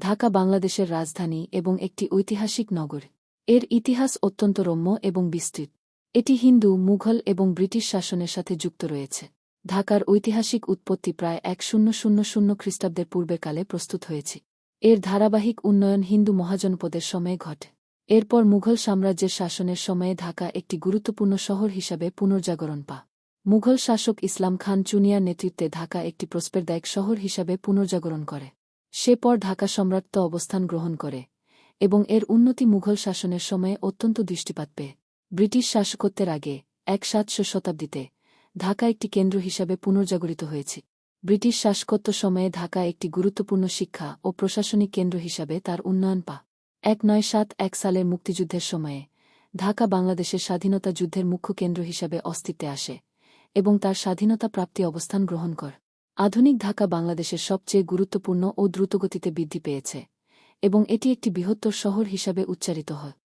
ঢাকা বাংলাদেশের রাজধানী এবং একটি ঐতিহাসিক নগর। এর ইতিহাস অত্যন্ত রম্য এবং বিস্তৃত। এটি হিন্দু, মুঘল এবং ব্রিটিশ শাসনের সাথে যুক্ত রয়েছে। ঢাকার ঐতিহাসিক উৎপত্তি প্রায় এক শূন্য শূন্য শূন্য খ্রিস্টাব্দের পূর্বেকালে প্রস্তুত হয়েছে। এর ধারাবাহিক উন্নয়ন হিন্দু মহাজনপদের সময়ে ঘটে। এরপর মুঘল সাম্রাজ্যের শাসনের সময়ে ঢাকা একটি গুরুত্বপূর্ণ শহর হিসাবে পুনর্জাগরণ পা। মুঘল শাসক ইসলাম খান চুনিয়ার নেতৃত্বে ঢাকা একটি প্রস্পেরদায়ক শহর হিসাবে পুনর্জাগরণ করে। সে পর ঢাকা সম্রাটত্ব অবস্থান গ্রহণ করে এবং এর উন্নতি মুঘল শাসনের সময়ে অত্যন্ত দৃষ্টিপাত পেয়ে। ব্রিটিশ শাসকত্বের আগে, এক সাতশো শতাব্দীতে, ঢাকা একটি কেন্দ্র হিসাবে পুনর্জাগরিত হয়েছে। ব্রিটিশ শাসকত্ব সময়ে ঢাকা একটি গুরুত্বপূর্ণ শিক্ষা ও প্রশাসনিক কেন্দ্র হিসাবে তার উন্নয়ন পা। এক নয় সাত এক সালের মুক্তিযুদ্ধের সময়ে, ঢাকা বাংলাদেশের স্বাধীনতা যুদ্ধের মুখ্য কেন্দ্র হিসাবে অস্তিত্বে আসে এবং তার স্বাধীনতা প্রাপ্তি অবস্থান গ্রহণ কর। আধুনিক ঢাকা বাংলাদেশের সবচেয়ে গুরুত্বপূর্ণ ও দ্রুতগতিতে বৃদ্ধি পেয়েছে এবং এটি একটি বৃহত্তর শহর হিসাবে উচ্চারিত হয়।